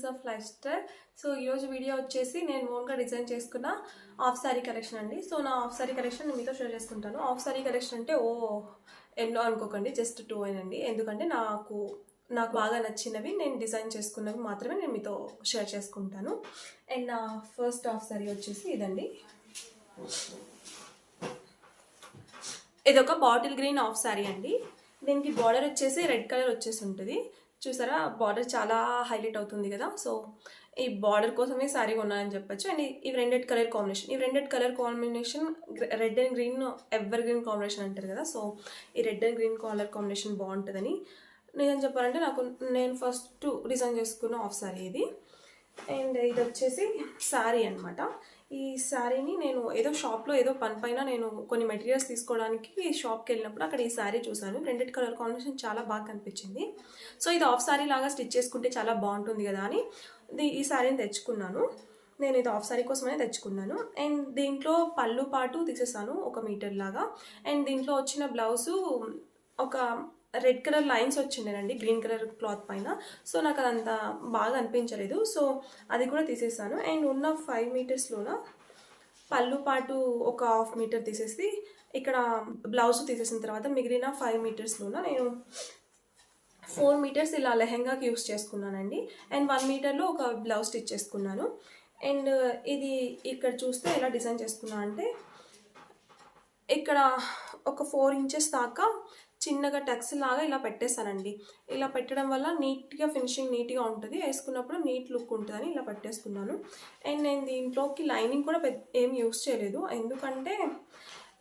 మహా of lifestyle so ఈరోజు video వచ్చేసి నేను ఓన్గా డిజైన్ చేసుకున్న ఆఫ్ శారీ కలెక్షన్ అండి. సో నా ఆఫ్ శారీ కలెక్షన్ నేను మీతో షేర్ చేసుకుంటాను. ఆఫ్ శారీ కలెక్షన్ అంటే ఓ ఎన్నో అనుకోకండి. జస్ట్ టూ అయినండి ఎందుకంటే నాకు నాకు బాగా నచ్చినవి నేను డిజైన్ చేసుకున్నవి మాత్రమే నేను మీతో షేర్ చేసుకుంటాను. అండ్ నా ఫస్ట్ ఆఫ్ శారీ వచ్చేసి ఇదండి. ఇది ఒక బాటిల్ గ్రీన్ ఆఫ్ శారీ అండి. దీనికి బార్డర్ వచ్చేసి రెడ్ కలర్ వచ్చేసి ఉంటుంది. చూసారా? బార్డర్ చాలా హైలైట్ అవుతుంది కదా? సో ఈ బార్డర్ కోసమే శారీ కొన్నానని చెప్పొచ్చు. అండ్ ఇవి రెండెడ్ కలర్ కాంబినేషన్ ఈ రెండెడ్ colour combination red and green evergreen combination అంటారు కదా? సో ఈ red and green colour combination బాగుంటుందని నిజం చెప్పాలంటే నాకు నేను ఫస్ట్ డిజైన్ చేసుకున్న ఆఫ్ శారీ ఇది. అండ్ ఇది వచ్చేసి శారీ అనమాట ఈ శారీని నేను ఏదో షాప్లో ఏదో పని పైన నేను కొన్ని మెటీరియల్స్ తీసుకోవడానికి షాప్కి వెళ్ళినప్పుడు అక్కడ ఈ శారీ చూశాను. రెండింటి కలర్ కాంబినేషన్ చాలా బాగా కనిపించింది. సో ఇది ఆఫ్ శారీ లాగా స్టిచ్ చేసుకుంటే చాలా బాగుంటుంది కదా అని ఈ శారీని తెచ్చుకున్నాను. నేను ఇది ఆఫ్ శారీ కోసమనే తెచ్చుకున్నాను. అండ్ దీంట్లో పళ్ళు పాటు తీసేసాను ఒక మీటర్ లాగా. అండ్ దీంట్లో వచ్చిన బ్లౌజు ఒక రెడ్ కలర్ లైన్స్ వచ్చిండేనండి గ్రీన్ కలర్ క్లాత్ పైన. సో నాకు అదంతా బాగా అనిపించలేదు. సో అది కూడా తీసేసాను. అండ్ ఉన్న ఫైవ్ మీటర్స్లోన పళ్ళు పాటు ఒక హాఫ్ మీటర్ తీసేసి ఇక్కడ బ్లౌజ్ తీసేసిన తర్వాత మిగిలిన ఫైవ్ మీటర్స్లోన నేను ఫోర్ మీటర్స్ ఇలా లెహెంగాకి యూస్ చేసుకున్నానండి. అండ్ వన్ మీటర్లో ఒక బ్లౌజ్ స్టిచ్ చేసుకున్నాను. అండ్ ఇది ఇక్కడ చూస్తే ఎలా డిజైన్ చేసుకున్నా అంటే ఇక్కడ ఒక ఫోర్ ఇంచెస్ దాకా చిన్నగా టక్స్ లాగా ఇలా పెట్టేశానండి. ఇలా పెట్టడం వల్ల నీట్గా ఫినిషింగ్ నీట్గా ఉంటుంది. వేసుకున్నప్పుడు నీట్ లుక్ ఉంటుందని ఇలా పెట్టేసుకున్నాను. అండ్ నేను దీంట్లోకి లైనింగ్ కూడా ఏం యూస్ చేయలేదు. ఎందుకంటే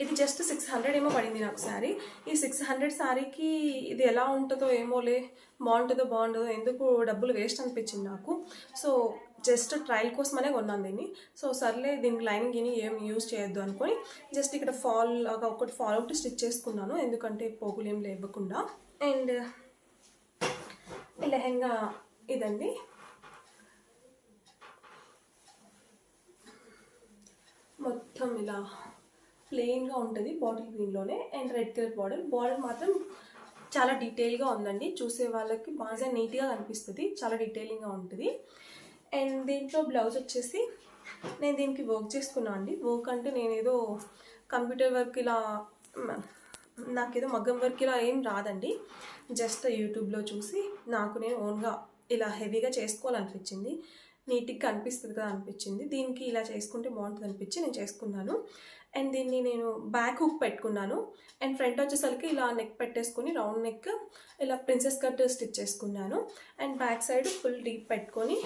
ఇది జస్ట్ సిక్స్ హండ్రెడ్ ఏమో పడింది నాకు శారీ. ఈ సిక్స్ హండ్రెడ్ శారీకి ఇది ఎలా ఉంటుందో ఏమోలే బాగుంటుందో బాగుంటుందో ఎందుకు డబ్బులు వేస్ట్ అనిపించింది నాకు. సో జస్ట్ ట్రయల్ కోసమనే కొన్నాను దీన్ని. సో సర్లే దీనికి లైనింగ్ గిని ఏం యూజ్ చేయొద్దు అనుకొని జస్ట్ ఇక్కడ ఫాల్ లాగా ఒకటి ఫాల్ అవుట్ స్టిచ్ చేసుకున్నాను. ఎందుకంటే పోగులు ఏం లేవకుండా అండ్ లెహెంగా ఇదండి. మొత్తం ఇలా ప్లెయిన్గా ఉంటుంది bottle గ్రీన్లోనే and red colour border border మాత్రం చాలా డీటెయిల్గా ఉందండి. చూసే వాళ్ళకి బాగా నీట్గా కనిపిస్తుంది. చాలా డీటెయిలింగ్గా ఉంటుంది. అండ్ దీంట్లో బ్లౌజ్ వచ్చేసి నేను దీనికి వర్క్ చేసుకున్నాను అండి. వర్క్ అంటే నేను ఏదో కంప్యూటర్ వర్క్ ఇలా నాకేదో మగ్గం వర్క్ ఇలా ఏం రాదండి. జస్ట్ యూట్యూబ్లో చూసి నాకు నేను ఓన్గా ఇలా హెవీగా చేసుకోవాలనిపించింది. నీట్గా అనిపిస్తుంది కదా అనిపించింది. దీనికి ఇలా చేసుకుంటే బాగుంటుంది అనిపించి నేను చేసుకున్నాను. అండ్ దీన్ని నేను బ్యాక్ హుక్ పెట్టుకున్నాను. అండ్ ఫ్రంట్ వచ్చేసరికి ఇలా నెక్ పెట్టేసుకొని రౌండ్ నెక్ ఇలా ప్రిన్సెస్ కట్ స్టిచ్ చేసుకున్నాను. And back side full deep పెట్టుకొని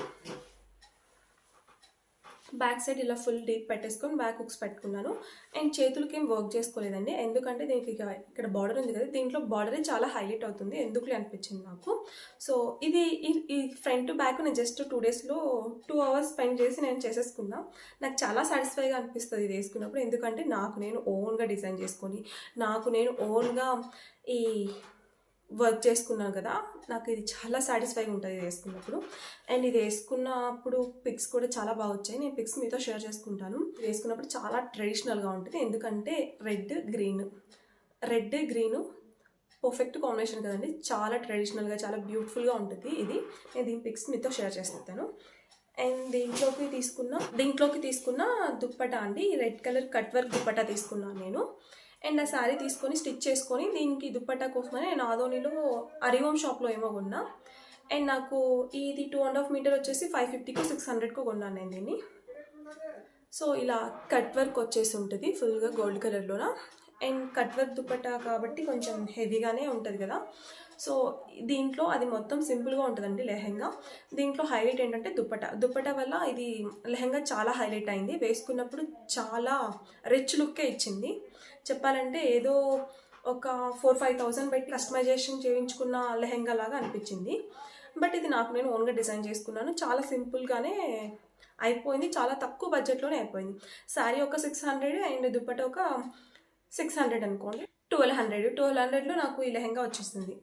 బ్యాక్ సైడ్ ఇలా ఫుల్ డీప్ పెట్టేసుకొని బ్యాక్ హుక్స్ పెట్టుకున్నాను. అండ్ చేతులకి ఏం వర్క్ చేసుకోలేదండి. ఎందుకంటే దీనికి ఇక్కడ బార్డర్ ఉంది కదా దీంట్లో బార్డరే చాలా హైలైట్ అవుతుంది ఎందుకులే అనిపించింది నాకు. సో ఇది ఈ- ఈ ఫ్రంట్ బ్యాక్ నేను జస్ట్ టూ డేస్లో టూ అవర్స్ స్పెండ్ చేసి నేను చేసేసుకున్నా. నాకు చాలా సాటిస్ఫైగా అనిపిస్తుంది ఇది వేసుకున్నప్పుడు. ఎందుకంటే నాకు నేను ఓన్గా డిజైన్ చేసుకొని నాకు నేను ఓన్గా ఈ వర్క్ చేసుకున్నాను కదా నాకు ఇది చాలా సాటిస్ఫైగా ఉంటుంది ఇది వేసుకున్నప్పుడు. అండ్ ఇది వేసుకున్నప్పుడు పిక్స్ కూడా చాలా బాగా వచ్చాయి. నేను పిక్స్ మీతో షేర్ చేసుకుంటాను. ఇది వేసుకున్నప్పుడు చాలా ట్రెడిషనల్గా ఉంటుంది. ఎందుకంటే red green red green perfect combination కదండి. చాలా ట్రెడిషనల్గా చాలా బ్యూటిఫుల్గా ఉంటుంది ఇది. నేను దీని పిక్స్ మీతో షేర్ చేస్తాను. అండ్ దీంట్లోకి తీసుకున్న దీంట్లోకి తీసుకున్న దుప్పట అండి. Red colour cut work dupatta తీసుకున్నాను నేను. అండ్ ఆ శారీ తీసుకొని స్టిచ్ చేసుకొని దీనికి దుప్పటా కోసమని నేను ఆదోనిలో అరివోమ్ షాప్లో ఏమో కొన్నా. అండ్ నాకు ఇది టూ అండ్ హాఫ్ మీటర్ వచ్చేసి ఫైవ్ ఫిఫ్టీకి సిక్స్ హండ్రెడ్కి కొన్నాను నేను దీన్ని. సో ఇలా కట్ వర్క్ వచ్చేసి ఉంటుంది ఫుల్గా గోల్డ్ కలర్లోన అండ్ కట్ వర్క్ దుప్పట్టా కాబట్టి కొంచెం హెవీగానే ఉంటుంది కదా. సో దీంట్లో అది మొత్తం సింపుల్గా ఉంటుందండి లెహెంగా. దీంట్లో హైలైట్ ఏంటంటే దుప్పట. దుప్పట వల్ల ఇది లెహెంగా చాలా హైలైట్ అయింది. వేసుకున్నప్పుడు చాలా రిచ్ లుక్కే ఇచ్చింది. చెప్పాలంటే ఏదో ఒక ఫోర్ ఫైవ్ థౌజండ్ పెట్టి కస్టమైజేషన్ చేయించుకున్న లెహెంగా లాగా అనిపించింది. బట్ ఇది నాకు నేను ఓన్గా డిజైన్ చేసుకున్నాను. చాలా సింపుల్గానే అయిపోయింది. చాలా తక్కువ బడ్జెట్లోనే అయిపోయింది. శారీ ఒక సిక్స్ హండ్రెడ్ అండ్ దుప్పట ఒక సిక్స్ హండ్రెడ్ అనుకోండి. ట్వెల్వ్ హండ్రెడ్ ట్వెల్వ్ హండ్రెడ్లో నాకు ఈ లెహెంగా వచ్చేసింది.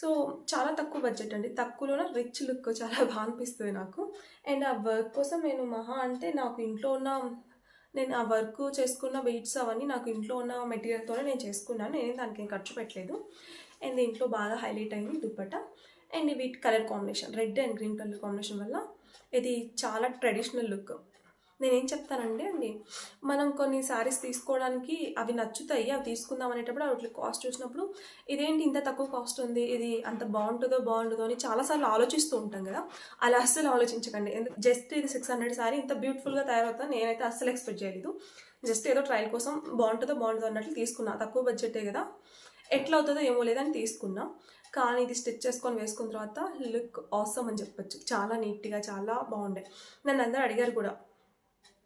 సో చాలా తక్కువ బడ్జెట్ అండి. తక్కువలోనే రిచ్ లుక్ చాలా బాగా అనిపిస్తుంది నాకు. అండ్ ఆ వర్క్ కోసం నేను మహా అంటే నాకు ఇంట్లో ఉన్న నేను ఆ వర్క్ చేసుకున్న వెయిట్స్ అవన్నీ నాకు ఇంట్లో ఉన్న మెటీరియల్తోనే నేను చేసుకున్నాను. నేను దానికి ఏం ఖర్చు పెట్టలేదు. అండ్ దీంట్లో బాగా హైలైట్ అయింది దుప్పట అండ్ వీటి colour combination red and green colour combination వల్ల ఇది చాలా ట్రెడిషనల్ లుక్. నేనేం చెప్తానంటే అండి మనం కొన్ని శారీస్ తీసుకోవడానికి అవి నచ్చుతాయి అవి తీసుకుందాం అనేటప్పుడు వాటి కాస్ట్ చూసినప్పుడు ఇదేంటి ఇంత తక్కువ కాస్ట్ ఉంది? ఇది అంత బాగుంటుందో బాగుంటుందో అని చాలాసార్లు ఆలోచిస్తూ ఉంటాం కదా. అలా అస్సలు ఆలోచించకండి. జస్ట్ ఇది సిక్స్ హండ్రెడ్ శారీ ఇంత బ్యూటిఫుల్గా తయారవుతా నేనైతే అస్సలు ఎక్స్పెక్ట్ చేయలేదు. జస్ట్ ఏదో ట్రయల్ కోసం బాగుంటుందో బాగుంటుందో అన్నట్లు తీసుకున్నా. తక్కువ బడ్జెటే కదా. ఎట్లా అవుతుందో ఏమో లేదని తీసుకున్నా. కానీ ఇది స్టిచ్ చేసుకొని వేసుకున్న తర్వాత లుక్ ఆసమ్ అని చెప్పొచ్చు. చాలా నీట్గా చాలా బాగుండే. నన్ను అందరూ అడిగారు కూడా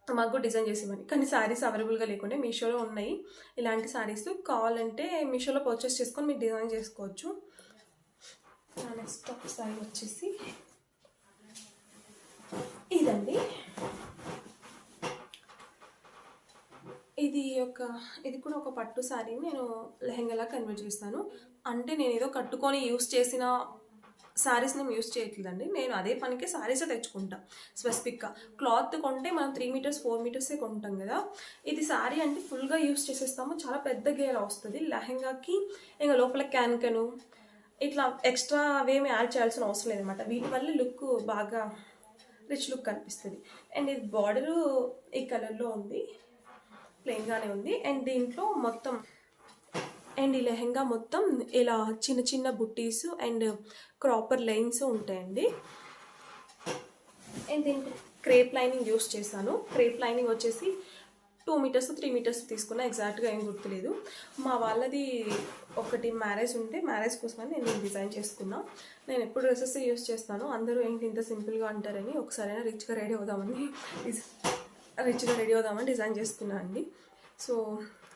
మాకు కూడా డిజైన్ చేసేమని కానీ శారీస్ అవైలబుల్గా లేకుంటే మీషోలో ఉన్నాయి. ఇలాంటి శారీస్ కావాలంటే మీషోలో పర్చేస్ చేసుకొని మీరు డిజైన్ చేసుకోవచ్చు. నెక్స్ట్ ఒక శారీ వచ్చేసి ఇదండి. ఇది ఒక ఇది కూడా ఒక పట్టు శారీ. నేను లెహెంగాలా కన్వర్ట్ చేస్తాను. అంటే నేను ఏదో కట్టుకొని యూస్ చేసిన శారీస్ నేను యూస్ చేయట్లేదండి. నేను అదే పనికి శారీసే తెచ్చుకుంటా. స్పెసిఫిక్గా. క్లాత్ కొంటే మనం త్రీ మీటర్స్ ఫోర్ మీటర్సే కొంటాం కదా. ఇది శారీ అంటే ఫుల్గా యూస్ చేసేస్తాము. చాలా పెద్ద గేర వస్తుంది. లెహెంగాకి ఇంకా లోపల క్యాన్కను ఇట్లా ఎక్స్ట్రా అవేమి యాడ్ చేయాల్సిన అవసరం లేదనమాట వీటి వల్ల లుక్ బాగా రిచ్ లుక్ కనిపిస్తుంది. అండ్ ఇది బార్డరు ఈ కలర్లో ఉంది. ప్లెయిన్గానే ఉంది. అండ్ దీంట్లో మొత్తం అండ్ ఈ లెహెంగా మొత్తం ఇలా చిన్న చిన్న బుట్టీస్ అండ్ క్రాపర్ లైన్స్ ఉంటాయండి. అండ్ దీనికి క్రేప్ లైనింగ్ యూస్ చేశాను. క్రేప్ లైనింగ్ వచ్చేసి టూ మీటర్స్ త్రీ మీటర్స్ తీసుకున్నా ఎగ్జాక్ట్గా ఏం గుర్తులేదు. మా వాళ్ళది ఒకటి మ్యారేజ్ ఉంటే మ్యారేజ్ కోసమని నేను డిజైన్ చేసుకున్నా. నేను ఎప్పుడు డ్రెస్సెస్ యూస్ చేస్తాను అందరూ ఏంటి ఇంత సింపుల్గా అంటారని ఒకసారైనా రిచ్గా రెడీ అవుదామని రిచ్గా రెడీ అవుదామని డిజైన్ చేసుకున్నా అండి. సో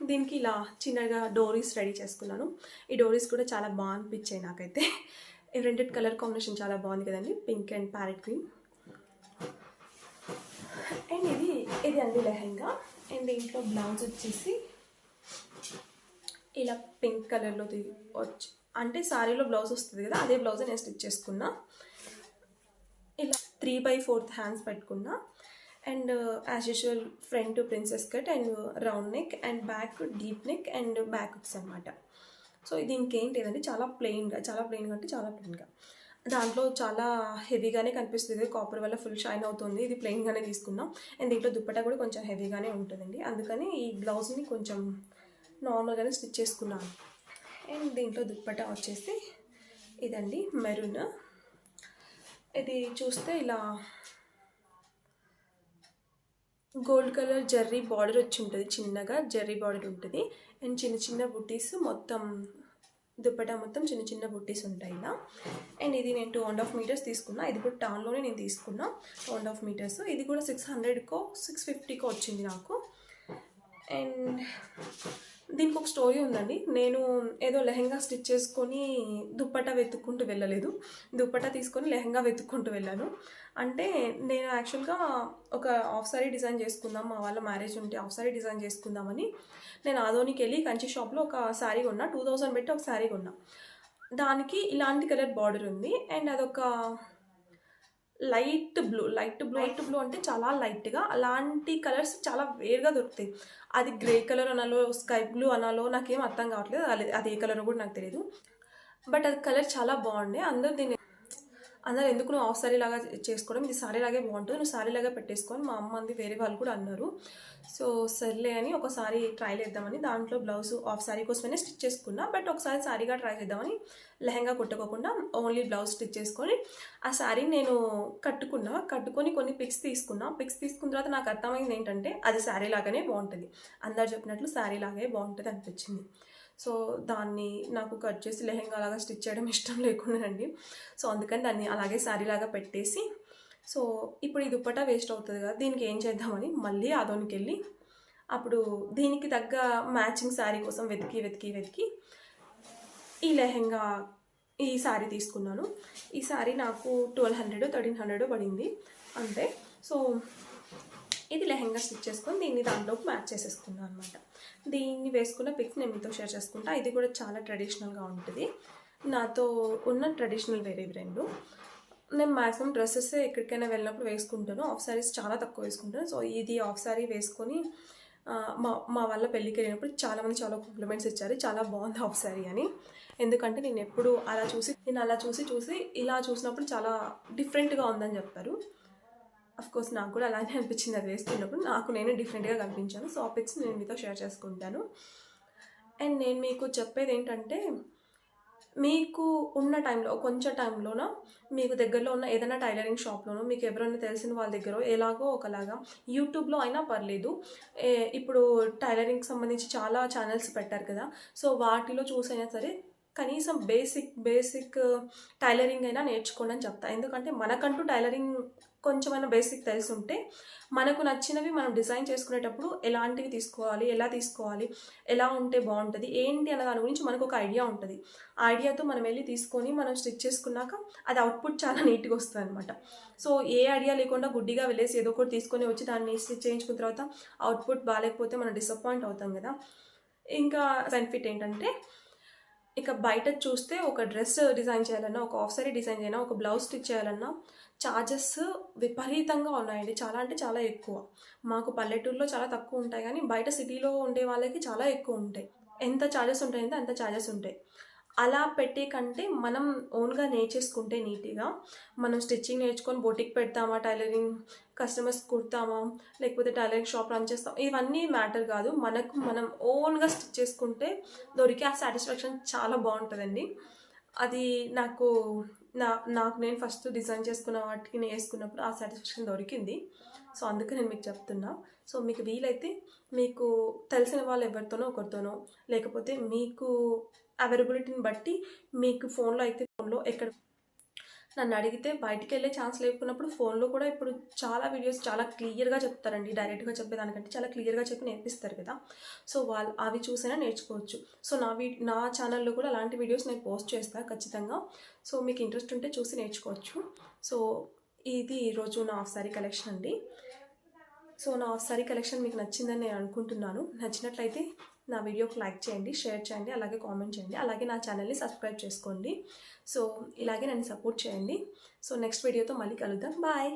దీనికి ఇలా చిన్నగా డోరీస్ రెడీ చేసుకున్నాను. ఈ డోరీస్ కూడా చాలా బాగా అనిపించాయి నాకైతే. ఈ రెండెడ్ కలర్ కాంబినేషన్ చాలా బాగుంది కదండి. Pink and parrot green. And ఇది ఇది అండి లెహెంగా. అండ్ దీంట్లో బ్లౌజ్ వచ్చేసి ఇలా పింక్ కలర్లో వచ్చి అంటే శారీలో బ్లౌజ్ వస్తుంది కదా అదే బ్లౌజ్ నేను స్టిచ్ చేసుకున్నా. ఇలా త్రీ బై ఫోర్త్ హ్యాండ్స్ పెట్టుకున్నా. And as usual front princess cut and round neck and back deep neck and back hooks అనమాట సో దీనికి ఏంటి లేదంటే చాలా ప్లెయిన్గా చాలా ప్లెయిన్గా అంటే చాలా ప్లెయిన్గా దాంట్లో చాలా హెవీగానే కనిపిస్తుంది. కాపర్ వల్ల ఫుల్ షైన్ అవుతుంది. ఇది ప్లెయిన్గానే తీసుకున్నాం అండ్ దీంట్లో దుప్పటా కూడా కొంచెం హెవీగానే ఉంటుందండి. అందుకని ఈ బ్లౌజ్ని కొంచెం నార్మల్గానే స్టిచ్ చేసుకున్నాను. అండ్ దీంట్లో దుప్పటా వచ్చేసి ఇదండి మెరూన్ ఇది చూస్తే ఇలా గోల్డ్ కలర్ జర్రీ బార్డర్ వచ్చి ఉంటుంది చిన్నగా జర్రీ బార్డర్ ఉంటుంది. అండ్ చిన్న చిన్న బుట్టీస్ మొత్తం దుప్పటా మొత్తం చిన్న చిన్న బుట్టీస్ ఉంటాయి ఇలా. అండ్ ఇది నేను టూ అండ్ హాఫ్ మీటర్స్ తీసుకున్నా. ఇది కూడా టౌన్లోనే నేను తీసుకున్నా టూ అండ్ హాఫ్ మీటర్స్ ఇది కూడా సిక్స్ హండ్రెడ్కో సిక్స్ ఫిఫ్టీకో వచ్చింది నాకు. అండ్ దీనికి ఒక స్టోరీ ఉందండి. నేను ఏదో లెహెంగా స్టిచ్ చేసుకొని దుప్పటా వెతుక్కుంటూ వెళ్ళలేదు. దుప్పటా తీసుకొని లెహంగా వెతుక్కుంటూ వెళ్ళాను. అంటే నేను యాక్చువల్గా ఒక ఆఫ్ సారీ డిజైన్ చేసుకుందాం మా వాళ్ళ మ్యారేజ్ ఉంటే ఆఫ్ సారీ డిజైన్ చేసుకుందామని నేను ఆదోనికి వెళ్ళి కంచి షాప్లో ఒక శారీ కొన్నా టూ థౌజండ్ పెట్టి ఒక శారీ కొన్నా. దానికి ఇలాంటి కలర్ బార్డర్ ఉంది. అండ్ అదొక light blue light blue light blue అంటే చాలా లైట్గా అలాంటి కలర్స్ చాలా వేరుగా దొరుకుతాయి. అది గ్రే కలర్ అనాలో స్కై బ్లూ అనాలో నాకేం అర్థం కావట్లేదు అది అది ఏ కలర్ కూడా నాకు తెలియదు బట్ అది కలర్ చాలా బాగుండే అందరు దీన్ని అందరూ ఎందుకు నువ్వు ఆఫ్ సారీ లాగా చేసుకోవడం? ఇది సారీ లాగే బాగుంటుంది నువ్వు సారీ లాగా పెట్టేసుకొని మా అమ్మ అంది వేరే వాళ్ళు కూడా అన్నారు. సో సర్లే అని ఒకసారి ట్రై చేద్దామని దాంట్లో బ్లౌజ్ ఆఫ్ సారీ కోసమనే స్టిచ్ చేసుకున్నా బట్ ఒకసారి సారీగా ట్రై చేద్దామని లెహంగా కుట్టుకోకుండా ఓన్లీ బ్లౌజ్ స్టిచ్ చేసుకొని ఆ శారీ నేను కట్టుకున్నా. కట్టుకొని కొన్ని పిక్స్ తీసుకున్నా. పిక్స్ తీసుకున్న తర్వాత నాకు అర్థమైంది ఏంటంటే అది శారీ లాగానే బాగుంటుంది. అందరు చెప్పినట్లు సారీ లాగే బాగుంటుంది అనిపించింది. సో దాన్ని నాకు కట్ చేసి లెహెంగా అలాగా స్టిచ్ చేయడం ఇష్టం లేకుండానండి. సో అందుకని దాన్ని అలాగే శారీ లాగా పెట్టేసి సో ఇప్పుడు ఈ దుప్పటా వేస్ట్ అవుతుంది కదా దీనికి ఏం చేద్దామని మళ్ళీ ఆదోనికి వెళ్ళి అప్పుడు దీనికి తగ్గ మ్యాచింగ్ శారీ కోసం వెతికి వెతికి వెతికి ఈ లెహెంగా ఈ శారీ తీసుకున్నాను. ఈ శారీ నాకు ట్వెల్వ్ హండ్రెడ్ థర్టీన్ హండ్రెడ్ పడింది. అంతే సో ఇది లెహెంగా స్టిచ్ చేసుకొని దీన్ని దాంట్లోకి మ్యాచ్ చేసేసుకున్నాను అనమాట దీన్ని వేసుకున్న పిక్స్ నేను మీతో షేర్ చేసుకుంటా. ఇది కూడా చాలా ట్రెడిషనల్గా ఉంటుంది. నాతో ఉన్న ట్రెడిషనల్ వేరే రెండు. నేను మ్యాక్సిమం డ్రెస్సెస్ ఎక్కడికైనా వెళ్ళినప్పుడు వేసుకుంటాను. ఆఫ్ సారీస్ చాలా తక్కువ వేసుకుంటాను. సో ఇది ఆఫ్ సారీ వేసుకొని మా మా వాళ్ళ పెళ్ళికి వెళ్ళినప్పుడు చాలామంది చాలా కాంప్లిమెంట్స్ ఇచ్చారు. చాలా బాగుంది ఆఫ్ సారీ అని. ఎందుకంటే నేను ఎప్పుడు అలా చూసి నేను అలా చూసి చూసి ఇలా చూసినప్పుడు చాలా డిఫరెంట్గా ఉందని చెప్పారు కోర్స్ నాకు కూడా అలానే అనిపించింది అది వేస్తున్నప్పుడు నాకు నేను డిఫరెంట్గా కనిపించాను. సో ఆ పిక్స్ నేను మీతో షేర్ చేసుకుంటాను. అండ్ నేను మీకు చెప్పేది ఏంటంటే మీకు ఉన్న టైంలో కొంచెం టైంలోన మీకు దగ్గరలో ఉన్న ఏదైనా టైలరింగ్ షాప్లోనో మీకు ఎవరైనా తెలిసిన వాళ్ళ దగ్గర ఎలాగో ఒకలాగా యూట్యూబ్లో అయినా పర్లేదు. ఏ- ఇప్పుడు టైలరింగ్కి సంబంధించి చాలా ఛానల్స్ పెట్టారు కదా. సో వాటిలో చూసైనా సరే కనీసం బేసిక్ బేసిక్ టైలరింగ్ అయినా నేర్చుకోండి అని చెప్తా. ఎందుకంటే మనకంటూ టైలరింగ్ కొంచెమైనా బేసిక్ తెలిసి ఉంటే మనకు నచ్చినవి మనం డిజైన్ చేసుకునేటప్పుడు ఎలాంటివి తీసుకోవాలి ఎలా తీసుకోవాలి ఎలా ఉంటే బాగుంటుంది ఏంటి అన్న దాని గురించి మనకు ఒక ఐడియా ఉంటుంది. ఆ ఐడియాతో మనం వెళ్ళి తీసుకొని మనం స్టిచ్ చేసుకున్నాక అది అవుట్పుట్ చాలా నీట్గా వస్తుంది అనమాట సో ఏ ఐడియా లేకుండా గుడ్డిగా వెళ్ళేసి ఏదో ఒకటి తీసుకొని వచ్చి దాన్ని స్టిచ్ చేయించుకున్న తర్వాత అవుట్పుట్ బాగాలేకపోతే మనం డిసప్పాయింట్ అవుతాం కదా. ఇంకా బెనిఫిట్ ఏంటంటే ఇక బయట చూస్తే ఒక డ్రెస్ డిజైన్ చేయాలన్నా ఒక ఆఫ్ సారీ డిజైన్ చేయాలన్నా ఒక బ్లౌజ్ స్టిచ్ చేయాలన్నా ఛార్జెస్ విపరీతంగా ఉన్నాయండి. చాలా అంటే చాలా ఎక్కువ. మాకు పల్లెటూరులో చాలా తక్కువ ఉంటాయి కానీ బయట సిటీలో ఉండే వాళ్ళకి చాలా ఎక్కువ ఉంటాయి. ఎంత ఛార్జెస్ ఉంటాయంటే అంత ఛార్జెస్ ఉంటాయి. అలా పెట్టే కంటే మనం ఓన్గా నేర్చేసుకుంటే నీట్గా మనం స్టిచ్చింగ్ నేర్చుకొని బొటిక్ పెడతామా టైలరింగ్ కస్టమర్స్ కుడతామా లేకపోతే టైలరింగ్ షాప్ రన్ చేస్తాం ఇవన్నీ మ్యాటర్ కాదు. మనకు మనం ఓన్గా స్టిచ్ చేసుకుంటే దొరికే ఆ సాటిస్ఫాక్షన్ చాలా బాగుంటుందండి. అది నాకు నా నాకు నేను ఫస్ట్ డిజైన్ చేసుకున్న వాటికి నేను వేసుకున్నప్పుడు ఆ సాటిస్ఫాక్షన్ దొరికింది. సో అందుకే నేను మీకు చెప్తున్నా. సో మీకు వీలైతే మీకు తెలిసిన వాళ్ళు ఎవరితోనో ఒకరితోనో లేకపోతే మీకు అవైలబిలిటీని బట్టి మీకు ఫోన్లో అయితే ఫోన్లో ఎక్కడ నన్ను అడిగితే బయటికి వెళ్ళే ఛాన్స్ లేకున్నప్పుడు ఫోన్లో కూడా ఇప్పుడు చాలా వీడియోస్ చాలా క్లియర్గా చెప్తారండి. డైరెక్ట్గా చెప్పేదానికంటే చాలా క్లియర్గా చెప్పి నేర్పిస్తారు కదా. సో వాళ్ళు అవి చూసైనా నేర్చుకోవచ్చు. సో నా వీ నా ఛానల్లో కూడా అలాంటి వీడియోస్ నేను పోస్ట్ చేస్తాను ఖచ్చితంగా. సో మీకు ఇంట్రెస్ట్ ఉంటే చూసి నేర్చుకోవచ్చు. సో ఇది ఈరోజు నా ఆఫ్ సారీ కలెక్షన్ అండి. సో నా ఆఫ్ సారీ కలెక్షన్ మీకు నచ్చిందని నేను అనుకుంటున్నాను. నచ్చినట్లయితే నా వీడియోకి లైక్ చేయండి షేర్ చేయండి అలాగే కామెంట్ చేయండి. అలాగే నా ఛానల్ని సబ్స్క్రైబ్ చేసుకోండి. సో ఇలాగే నన్ను సపోర్ట్ చేయండి. సో నెక్స్ట్ వీడియోతో మళ్ళీ కలుద్దాం. బాయ్.